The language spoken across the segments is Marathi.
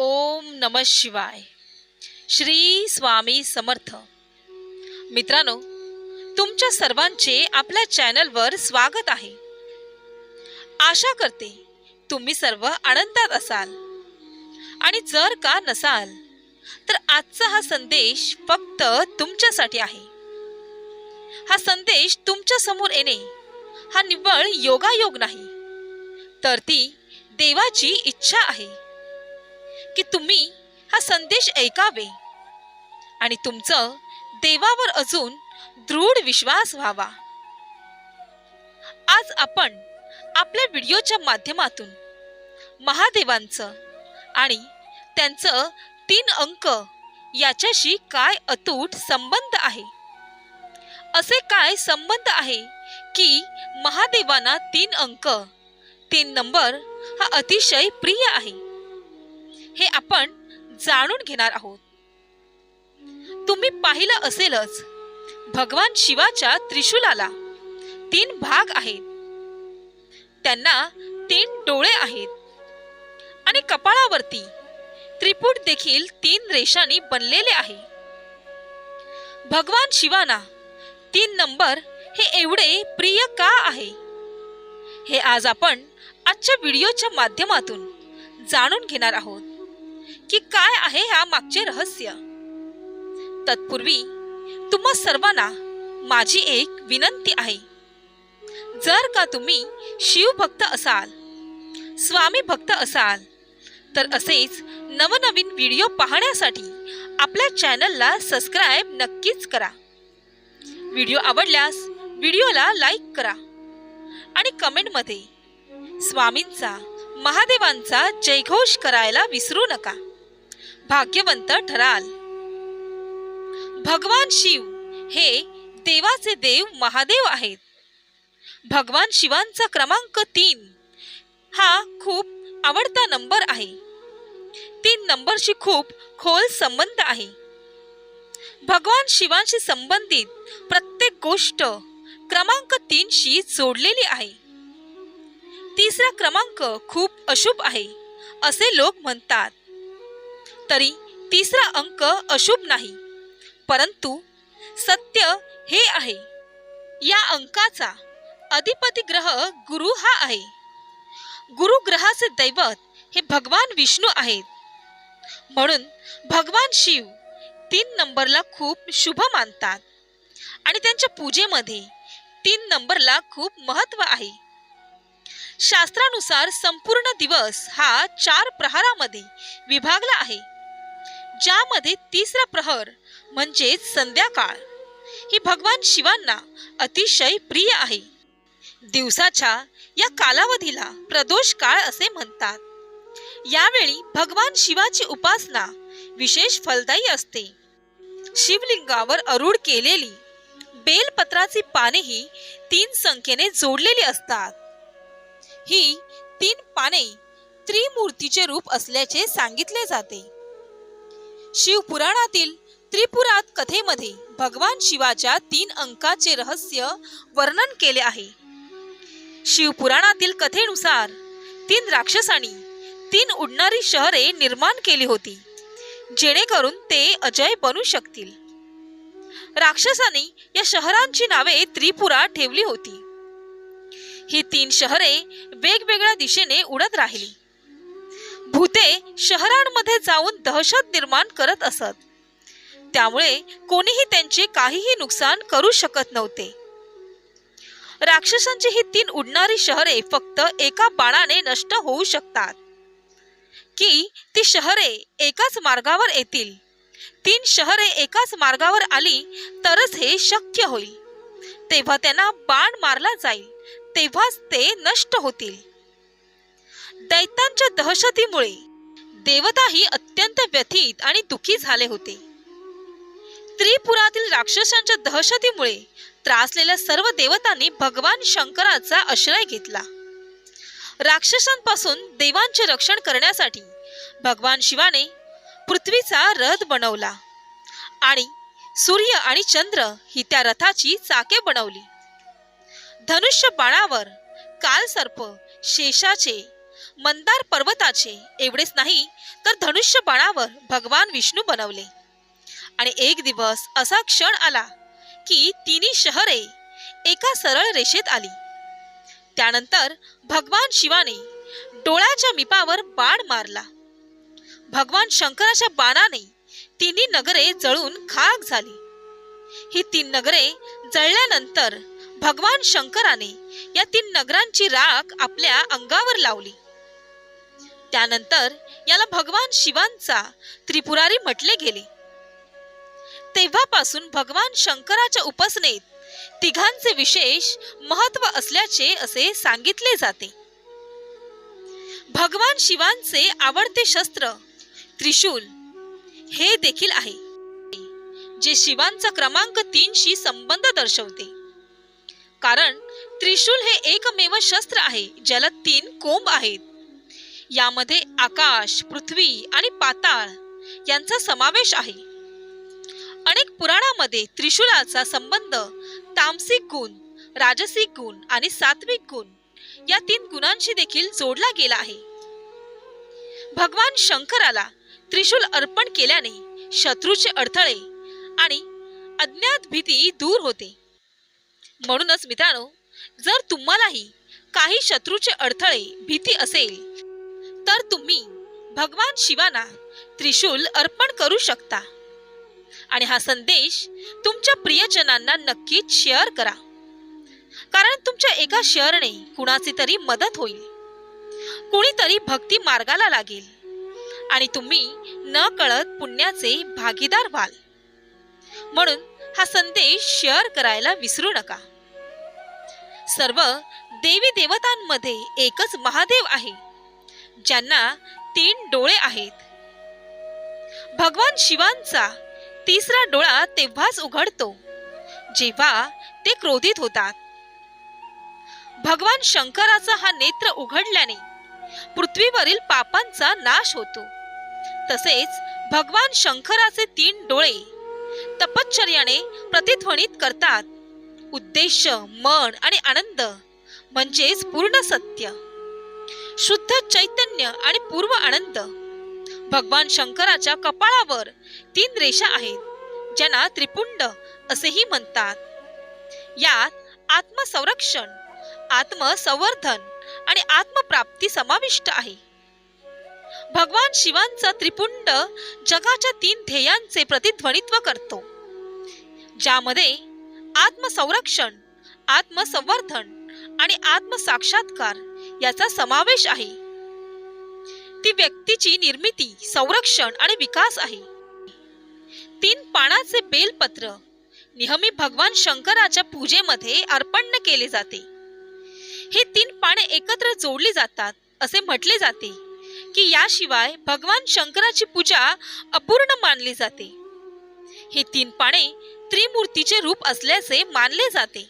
ओम नम शिवाय. श्री स्वामी समर्थ. मित्रांनो तुमच्या सर्वांचे आपल्या चॅनलवर स्वागत आहे. आशा करते तुम्ही सर्व आनंदात असाल. आणि जर का नसाल तर आजचा हा संदेश फक्त तुमच्यासाठी आहे. हा संदेश तुमच्यासमोर येणे हा निव्वळ योगायोग नाही तर ती देवाची इच्छा आहे. की तुम्ही हा संदेश ऐकावे. आणि तुमचं देवावर अजून दृढ विश्वास व्हावा. आज आपण आपल्या व्हिडिओच्या माध्यमातून महादेवांचं आणि त्यांचं तीन अंक याच्याशी काय अतूट संबंध आहे? असे काय संबंध आहे की महादेवांना तीन अंक तीन नंबर हा अतिशय प्रिय आहे? हे आपण जाणून घेणार आहोत. तुम्ही पाहिलं असेलच भगवान शिवाच्या त्रिशूलाला तीन भाग आहेत. त्यांना तीन डोळे आहेत आणि कपाळावरती त्रिपुट देखील तीन रेषांनी बनलेले आहे. भगवान शिवाना तीन नंबर हे एवढे प्रिय का आहे? हे आज आपण आजच्या व्हिडिओच्या माध्यमातून जाणून घेणार आहोत. की काय आहे ह्या मागचे रहस्य? तत्पूर्वी तुम्हा सर्वांना माझी एक विनंती आहे. जर का तुम्ही शिवभक्त असाल स्वामी भक्त असाल तर असेच नवनवीन व्हिडिओ पाहण्यासाठी आपल्या चॅनलला सबस्क्राईब नक्कीच करा. व्हिडिओ आवडल्यास व्हिडिओला लाईक करा आणि कमेंटमध्ये स्वामींचा महादेवांचा जयघोष करायला विसरू नका. भाग्यवंत ठराल. भगवान शिव हे देवाचे देव महादेव आहेत. भगवान शिवांचा क्रमांक तीन हा खूप आवडता नंबर आहे. तीन नंबरशी खूप खोल संबंध आहे. भगवान शिवांशी संबंधित प्रत्येक गोष्ट क्रमांक तीनशी जोडलेली आहे. तिसरा क्रमांक खूप अशुभ आहे असे लोक म्हणतात. तरी तिसरा अंक अशुभ नाही परंतु सत्य हे आहे. या अंकाचा अधिपती ग्रह गुरु हा आहे. गुरु ग्रहाचे दैवत हे भगवान विष्णू आहेत. म्हणून भगवान शिव तीन नंबरला खूप शुभ मानतात आणि त्यांच्या पूजेमध्ये तीन नंबरला खूप महत्त्व आहे. शास्त्रानुसार संपूर्ण दिवस हा चार प्रहारामध्ये विभागला आहे ज्यामध्ये तिसरा प्रहर म्हणजेच संध्याकाळ. ही भगवान शिवांना अतिशय प्रिय आहे. दिवसाच्या या कालावधीला प्रदोष काळ असे म्हणतात. यावेळी भगवान शिवाची उपासना विशेष फलदायी असते. शिवलिंगावर अरूढ केलेली बेलपत्राची पानेही तीन संख्येने जोडलेली असतात. ही तीन पाने त्रिमूर्तीचे रूप असल्याचे सांगितले जाते. शिवपुराणातील त्रिपुरात कथेमध्ये भगवान शिवाच्या तीन अंकाचे रहस्य वर्णन केले आहे. शिवपुराणातील कथेनुसार तीन राक्षसांनी तीन उडणारी शहरे निर्माण केली होती जेणेकरून ते अजय बनू शकतील. राक्षसांनी या शहरांची नावे त्रिपुरा ठेवली होती. ही तीन शहरे वेगवेगळ्या दिशेने उडत राहिली. भूते शहरांमध्ये जाऊन दहशत निर्माण करत असत. त्यामुळे कोणीही त्यांचे काहीही नुकसान करू शकत नव्हते. राक्षसांची ही तीन उडणारी शहरे फक्त एका बाणाने नष्ट होऊ शकतात. की ती शहरे एकाच मार्गावर येतील तीन शहरे एकाच मार्गावर आली तरच हे शक्य होईल. तेव्हा त्यांना बाण मारला जाईल. तेव्हाच ते नष्ट होतील. दैत्यांच्या दहशतीमुळे देवताही अत्यंत व्यथित आणि दुखी झाले होते. त्रिपुरातील राक्षसांच्या दहशतीमुळे त्रासलेल्या सर्व देवतांनी भगवान शंकराचा आश्रय घेतला. राक्षसांपासून देवांचे रक्षण करण्यासाठी भगवान शिवाने पृथ्वीचा रथ बनवला आणि सूर्य आणि चंद्र ही त्या रथाची चाके बनवली. धनुष्य बाणावर कालसर्प शेषाचे मंदार पर्वताचे एवढेच नाही तर धनुष्य बाणावर भगवान विष्णू बनवले. आणि एक दिवस असा क्षण आला की तिन्ही शहरे एका सरळ रेषेत आली. त्यानंतर भगवान शिवाने डोळ्याच्या मिपावर बाण मारला. भगवान शंकराच्या बाणाने तिन्ही नगरे जळून खाक झाली. ही तीन नगरे जळल्यानंतर भगवान शंकराने या तीन नगरांची राख आपल्या अंगावर लावली. त्यानंतर याला भगवान शिवांचा त्रिपुरारी म्हटले गेले. तेव्हापासून भगवान शंकराच्या उपासनेत तिघांचे विशेष महत्त्व असल्याचे असे सांगितले जाते. भगवान शिवांचे आवडते शस्त्र त्रिशूल हे देखील आहे जे शिवांचा क्रमांक तीनशी संबंध दर्शवते. कारण त्रिशूल हे एकमेव शस्त्र आहे ज्याला तीन कोंब आहेत. यामध्ये आकाश पृथ्वी आणि पाताळ यांचा समावेश आहे. अनेक पुराणामध्ये त्रिशूलाचा संबंध तामसिक गुण राजसिक गुण आणि सात्विक गुण या तीन गुणांशी देखील जोडला गेला आहे. भगवान शंकराला त्रिशूल अर्पण केल्याने शत्रूचे अडथळे आणि अज्ञात भीती दूर होते. म्हणूनच मित्रांनो जर तुम्हालाही काही शत्रूचे अडथळे भीती असेल तर तुम्ही भगवान शिवाना त्रिशूल अर्पण करू शकता. आणि हा संदेश तुमच्या प्रियजनांना नक्कीच शेअर करा. कारण तुमच्या एका शेअरने कुणाची तरी मदत होईल. कुणीतरी भक्ती मार्गाला लागेल. आणि तुम्ही न कळत पुण्याचे भागीदार व्हाल. म्हणून हा संदेश शेअर करायला विसरू नका. सर्व देवी देवतांमध्ये एकच महादेव आहे ज्यांना तीन डोळे आहेत. भगवान शिवांचा तिसरा डोळा तेव्हाच उघडतो जेव्हा ते क्रोधित होतात. भगवान शंकराचा हा नेत्र उघडल्याने पृथ्वीवरील पापांचा नाश होतो. तसेच भगवान शंकराचे तीन डोळे तपश्चर्याने प्रतिध्वनित करतात. उद्देश मन आणि आनंद म्हणजेच पूर्ण सत्य. शुद्ध चैतन्य आणि पूर्व आनंद. भगवान शंकराच्या कपाळावर तीन रेषा आहेत ज्यांना त्रिपुंड असेही म्हणतात. यात आत्मसंरक्षण आत्मसंवर्धन आणि आत्मप्राप्ती समाविष्ट आहे. भगवान शिवांचा त्रिपुंड जगाच्या तीन ध्येयांचे प्रतिध्वनित्व करतो. ज्यामध्ये आत्मसंरक्षण आत्मसंवर्धन आणि आत्मसाक्षात्कार याचा समावेश आहे. ती व्यक्तीची निर्मिती संरक्षण आणि विकास आहे. तीन पानाचे बेलपत्र नेहमी भगवान शंकराच्या पूजेमध्ये अर्पण केले जाते. हे तीन पाने एकत्र जोडली जातात असे म्हटले जाते. की याशिवाय भगवान शंकराची पूजा अपूर्ण मानली जाते. हे तीन पाने त्रिमूर्तीचे रूप असल्याचे मानले जाते.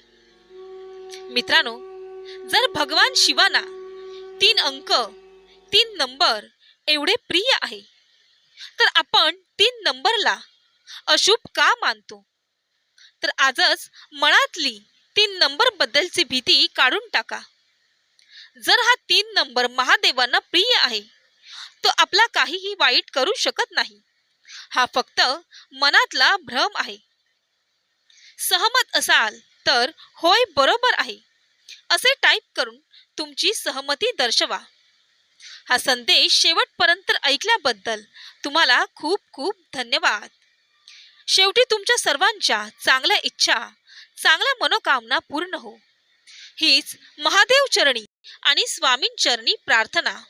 मित्रांनो जर भगवान शिवाना तीन अंक तीन नंबर एवढे प्रिय आहे तर आपण तीन नंबरला अशुभ का मानतो? तर आजच मनातली तीन नंबर बद्दलची भीती काढून टाका. जर हा तीन नंबर महादेवांना प्रिय आहे तो आपला काहीही वाईट करू शकत नाही. हा फक्त मनातला भ्रम आहे. सहमत असाल तर होय बरोबर आहे. असे टाईप करून तुमची सहमती दर्शवा. हा संदेश शेवटपर्यंत ऐकल्याबद्दल तुम्हाला खूप खूप धन्यवाद. शेवटी तुमच्या सर्वांच्या चांगल्या इच्छा चांगल्या मनोकामना पूर्ण हो. हीच महादेव चरणी आणि स्वामींचरणी प्रार्थना.